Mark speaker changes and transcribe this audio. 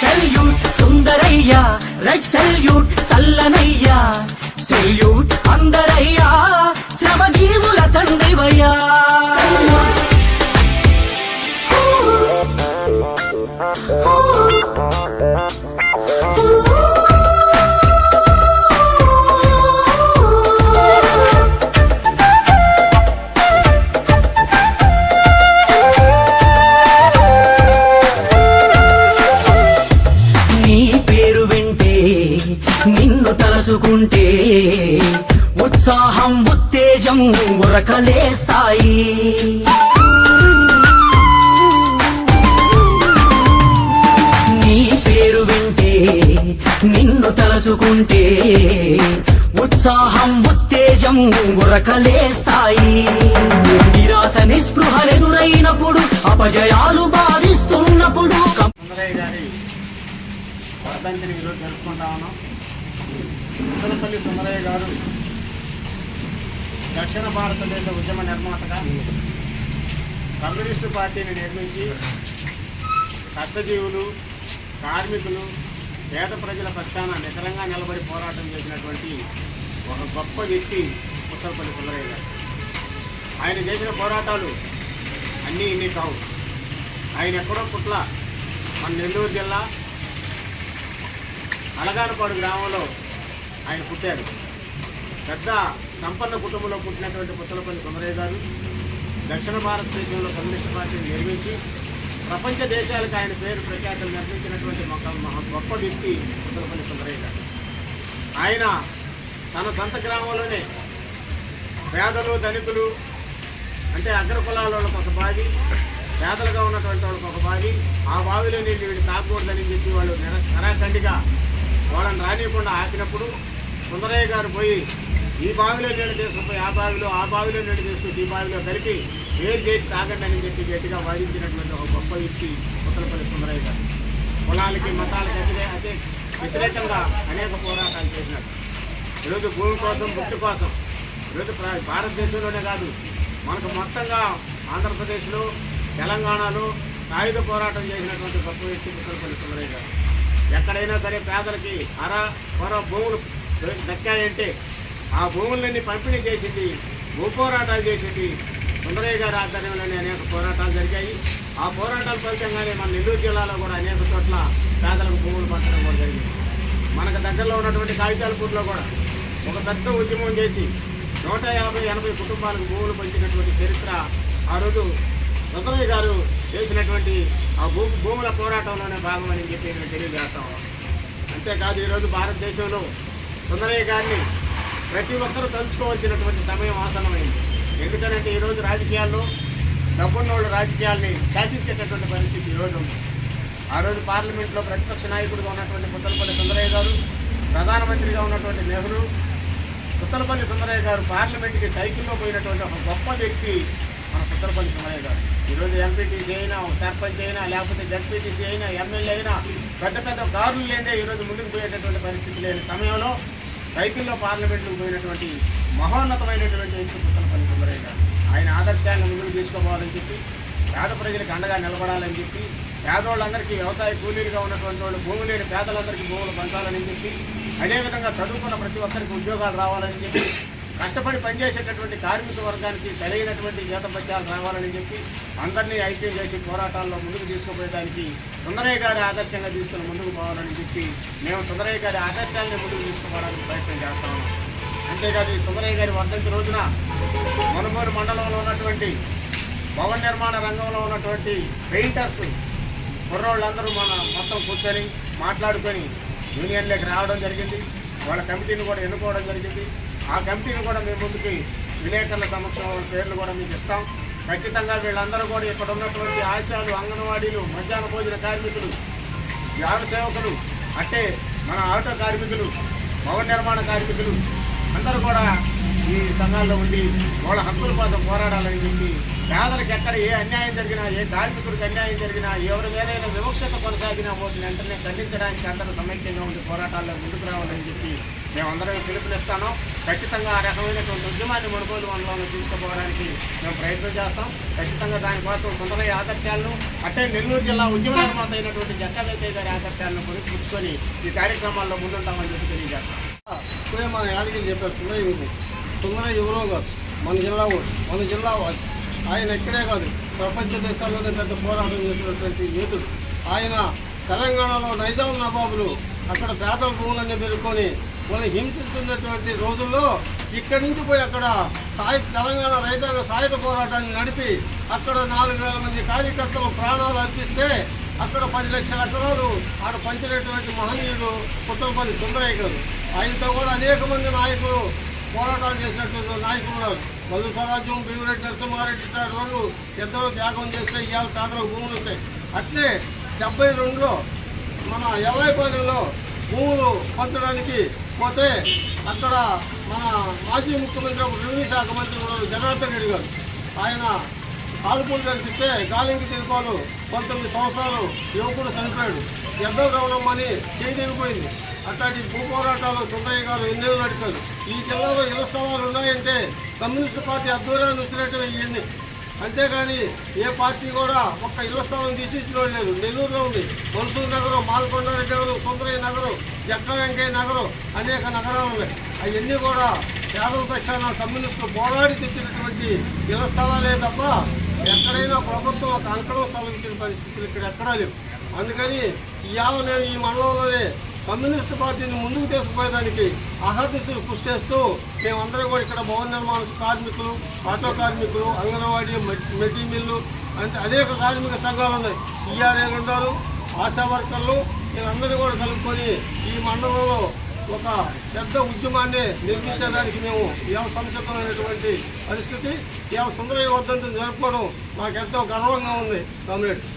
Speaker 1: Salute సుందరయ్యా red salute చల్లనయ్యా. Salute అందరయ్యా శ్రమజీవుల తండ్రివయ్యా. నీ ఉత్తేజం ఉరకలేస్తాయి నీ పేరు వింటే నిన్ను తలచుకుంటే ఉత్సాహం ఉత్తేజం ఉరకలేస్తాయి నిరాశ నిస్పృహలెదురైనప్పుడు అపజయాలు బాధిస్తున్నప్పుడు
Speaker 2: సుందరయ్య గారి వర్ధంతిని ఈరోజు జరుపుకుంటా ఉన్నాం. సుందరపల్లి సుందరయ్య గారు దక్షిణ భారతదేశ ఉద్యమ నిర్మాతగా కమ్యూనిస్టు పార్టీని నిర్మించి కష్టజీవులు కార్మికులు పేద ప్రజల పక్షాన నిఖరంగా నిలబడి పోరాటం చేసినటువంటి ఒక గొప్ప వ్యక్తి ఉత్తరపల్లి పుల్లరయ్య గారు. ఆయన చేసిన పోరాటాలు అన్నీ ఇన్ని కావు. ఆయన ఎక్కడో పుట్ల మన నెల్లూరు జిల్లా అలగానపాడు గ్రామంలో ఆయన పుట్టారు. పెద్ద సంపన్న కుటుంబంలో పుట్టినటువంటి పుత్తలపల్లి సుందరయ్య గారు దక్షిణ భారతదేశంలో కమ్యూనిస్ట్ పార్టీని నిర్మించి ప్రపంచ దేశాలకు ఆయన పేరు ప్రఖ్యాతలు నిర్మించినటువంటి ఒక మహా గొప్ప వ్యక్తి పుత్తలపల్లి సుందరయ్య గారు. ఆయన తన సొంత గ్రామంలోనే పేదలు ధనికులు అంటే అగ్ర కులాల వాళ్ళకి ఒక బావి పేదలుగా ఉన్నటువంటి వాళ్ళకి ఒక బావి ఆ బావిలో నీళ్ళు వీడు తాకూడదని చెప్పి వాళ్ళు నిర- కరాఖండిగా వాళ్ళని రానియకుండా ఆపినప్పుడు సుందరయ్య గారు పోయి ఈ బావిలో నీళ్ళు తీసుకుపోయి ఆ బావిలో ఆ బావిలో నీళ్ళు తీసుకొచ్చి ఈ బావిలో కలిపి వేరు చేసి తాగండి అని చెప్పి గట్టిగా వాదించినటువంటి ఒక గొప్ప వ్యక్తి ఉత్తరపల్లి సుందరయ్య గారు. కులాలకి మతాలకి అతిరే అతి వ్యతిరేకంగా అనేక పోరాటాలు చేసినాడు ఈరోజు భూమి కోసం భక్తి కోసం ఈరోజు భారతదేశంలోనే కాదు మనకు మొత్తంగా ఆంధ్రప్రదేశ్లో తెలంగాణలో సాయుధ పోరాటం చేసినటువంటి గొప్ప వ్యక్తి కుక్కలపల్లి సుందరయ్య గారు. ఎక్కడైనా సరే పేదలకి అర పొర భూములు దక్కాయంటే ఆ భూములన్నీ పంపిణీ చేసింది భూ పోరాటాలు చేసింది సుందరయ్య గారి ఆధ్వర్యంలోనే అనేక పోరాటాలు జరిగాయి. ఆ పోరాటాల ఫలితంగానే మన నెల్లూరు జిల్లాలో కూడా అనేక చోట్ల పేదలకు భూములు పంచడం కూడా జరిగింది. మనకు దగ్గరలో ఉన్నటువంటి కాగితాలపూర్లో కూడా ఒక పెద్ద ఉద్యమం చేసి నూట యాభై ఎనభై కుటుంబాలకు భూములు పంచినటువంటి చరిత్ర ఆ రోజు సుందరయ్య గారు చేసినటువంటి ఆ భూ భూముల పోరాటంలోనే భాగమని చెప్పి నేను తెలియజేస్తాం అంతేకాదు ఈరోజు భారతదేశంలో సుందరయ్య గారిని ప్రతి ఒక్కరూ తలుచుకోవాల్సినటువంటి సమయం ఆసనమైంది ఎందుకనంటే ఈరోజు రాజకీయాల్లో డబ్బున్న వాళ్ళు రాజకీయాల్ని శాసించేటటువంటి పరిస్థితి ఈరోజు ఉంది. ఆ రోజు పార్లమెంట్లో ప్రతిపక్ష నాయకుడిగా ఉన్నటువంటి ముత్తలపల్లి సుందరయ్య గారు ప్రధానమంత్రిగా ఉన్నటువంటి నెహ్రూ పుత్తలపల్లి సుందరయ్య గారు పార్లమెంట్కి సైకిల్లో పోయినటువంటి ఒక గొప్ప వ్యక్తి మన పుత్తలపల్లి సుందరయ్య గారు. ఈరోజు ఎంపీటీసీ అయినా సర్పంచ్ అయినా లేకపోతే జడ్పీటీసీ అయినా ఎమ్మెల్యే అయినా పెద్ద పెద్ద కారులు లేదే ఈరోజు ముందుకు పోయేటటువంటి పరిస్థితి లేని సమయంలో సైకిల్లో పార్లమెంట్కి పోయినటువంటి మహోన్నతమైనటువంటి వ్యక్తి పని సుందరయ్య గారు. ఆయన ఆదర్శాలను ముందుకు తీసుకోవాలని చెప్పి పేద ప్రజలకు అండగా నిలబడాలని చెప్పి పేదవాళ్ళందరికీ వ్యవసాయ కూలీలుగా ఉన్నటువంటి వాళ్ళు భూమి లేని పేదలందరికీ భూములు పంచాలని చెప్పి అదేవిధంగా చదువుకున్న ప్రతి ఒక్కరికి ఉద్యోగాలు రావాలని చెప్పి కష్టపడి పనిచేసేటటువంటి కార్మిక వర్గానికి సరైనటువంటి జీతపత్యాలు రావాలని చెప్పి అందరినీ ఐక్యం చేసి పోరాటాల్లో ముందుకు తీసుకుపోయేదానికి సుందరయ్య గారి ఆదర్శంగా తీసుకుని ముందుకు పోవాలని చెప్పి మేము సుందరయ్య గారి ఆదర్శాలని ముందుకు తీసుకుపోవడానికి ప్రయత్నం చేస్తాము అంతేకాదు ఈ సుందరయ్య గారి వర్ధంతి రోజున మనుమూరు మండలంలో ఉన్నటువంటి భవన నిర్మాణ రంగంలో ఉన్నటువంటి పెయింటర్స్ కుర్రోళ్ళందరూ మన మొత్తం కూర్చొని మాట్లాడుకొని యూనియన్లోకి రావడం జరిగింది. వాళ్ళ కమిటీని కూడా ఎన్నుకోవడం జరిగింది. ఆ కమిటీని కూడా మేము ముందుకి విలేకరుల సమక్షంలో వాళ్ళ పేర్లు కూడా మీకు ఇస్తాం. ఖచ్చితంగా వీళ్ళందరూ కూడా ఇక్కడ ఉన్నటువంటి ఆశాలు అంగన్వాడీలు మధ్యాహ్న భోజన కార్మికులు యాడ సేవకులు అంటే మన ఆటో కార్మికులు భవన నిర్మాణ కార్మికులు అందరూ కూడా ఈ సంఘాల్లో ఉండి వాళ్ళ హక్కుల కోసం పోరాడాలని చెప్పి పేదలకు ఎక్కడ ఏ అన్యాయం జరిగినా ఏ కార్మికుడికి అన్యాయం జరిగినా ఎవరి మీదైనా వివక్షత కొనసాగినా వాటిని వెంటనే ఖండించడానికి అందరూ సమైక్యంగా ఉండి పోరాటాల్లో ముందుకు రావాలని చెప్పి మేమందరం పిలుపునిస్తాను. ఖచ్చితంగా ఆ రకమైనటువంటి ఉద్యమాన్ని మునుగోలు మండలంలో తీసుకుపోవడానికి మేము ప్రయత్నం చేస్తాం. ఖచ్చితంగా దానికోసం సుందరయ్య ఆదర్శాలను అట్టే నెల్లూరు జిల్లా ఉద్యమ నిర్మాత అయినటువంటి జక్కా వెంకయ్య గారి ఆదర్శాలను పుచ్చుకొని ఈ కార్యక్రమాల్లో ముందుంటామని చెప్పి తెలియజేస్తాం.
Speaker 3: ఇప్పుడే మన యాదగిరి చెప్పారు సుందరయ్య గురించి సుందరయ్య యువరావు గారు మన జిల్లా వాడు మన జిల్లా ఆయన ఎక్కడే కాదు ప్రపంచ దేశాల్లోనే పెద్ద పోరాటం చేసినటువంటి యోధుడు. ఆయన తెలంగాణలో నైజాం నవాబులు అక్కడ పేదల భూములన్నీ పెరుకొని వాళ్ళని హింసిస్తున్నటువంటి రోజుల్లో ఇక్కడి నుంచి పోయి అక్కడ సాయుధ తెలంగాణ రైతాంగ సాయుధ పోరాటాన్ని నడిపి అక్కడ నాలుగు వేల మంది కార్యకర్తలు ప్రాణాలు అర్పిస్తే అక్కడ పది లక్షల ఎకరాలు ఆడ పంచినటువంటి మహనీయుడు పుట్టలపల్లి సుందరయ్య గారు. ఆయనతో కూడా అనేక మంది నాయకులు పోరాటాలు చేసినటువంటి నాయకులు ఉన్నారు. మధు స్వరాజ్యం భీమిరెడ్డి నరసింహారెడ్డి వాళ్ళు ఎందరో త్యాగం చేస్తే ఇవాళ పేదలకు భూములు వచ్చాయి అట్లే డెబ్బై రెండులో మన ఎల్లాయిపాలెంలో భూములు పంచడానికి పోతే అక్కడ మన మాజీ ముఖ్యమంత్రి రెవెన్యూ శాఖ మంత్రి ఉన్నారు జనార్దన్ రెడ్డి గారు. ఆయన కాల్పులు కనిపిస్తే గాలింకి తిరుపాలు పంతొమ్మిది సంవత్సరాలు యువకుడు చనిపోయాడు. ఎద్దరు రవణమ్మని చేయి తెగిపోయింది అట్లాంటి భూ పోరాటాలు సుందరయ్య గారు ఎన్నో నడిపారు. ఈ జిల్లాలో ఇళ్ళ స్థలాలు ఉన్నాయంటే కమ్యూనిస్ట్ పార్టీ అధ్వర్యాన్ని వచ్చినట్టు ఇవన్నీ అంతేగాని ఏ పార్టీ కూడా ఒక్క ఇళ్ళ స్థలం తీసిచ్చడం లేదు. నెల్లూరులో ఉంది. మన్సూర్ నగరం మాల్కొండారెడ్డి నగరం సుందరయ్య నగరం జక్క వెంకయ్య నగరం అనేక నగరాలు ఉన్నాయి. అవన్నీ కూడా పేదల పక్షాన కమ్యూనిస్టులు పోరాడి తెచ్చినటువంటి ఇళ్ళ స్థలాలే తప్ప ఎక్కడైనా ప్రభుత్వం ఒక అంకణం స్థలం ఇచ్చిన పరిస్థితులు ఇక్కడ ఎక్కడా లేవు. అందుకని ఇవాళ నేను ఈ మండలంలోనే కమ్యూనిస్ట్ పార్టీని ముందుకు తీసుకుపోయేదానికి అహర్నిశలు కృషి చేస్తూ మేమందరం కూడా ఇక్కడ భవన నిర్మాణ కార్మికులు ఆటో కార్మికులు అంగన్వాడీ మెటీ మిల్లు అంటే అనేక కార్మిక సంఘాలు ఉన్నాయి. ఈఆర్ఏలు ఉన్నారు ఆశా వర్కర్లు వీళ్ళందరూ కూడా కలుపుకొని ఈ మండలంలో ఒక పెద్ద ఉద్యమాన్ని నిర్మించడానికి మేము ఇవాళ సంసిద్ధమైనటువంటి పరిస్థితి ఇవాళ సుందరయ్య వర్ధంతిని జరుపుకోవడం మాకు ఎంతో గర్వంగా ఉంది కామ్రేడ్స్.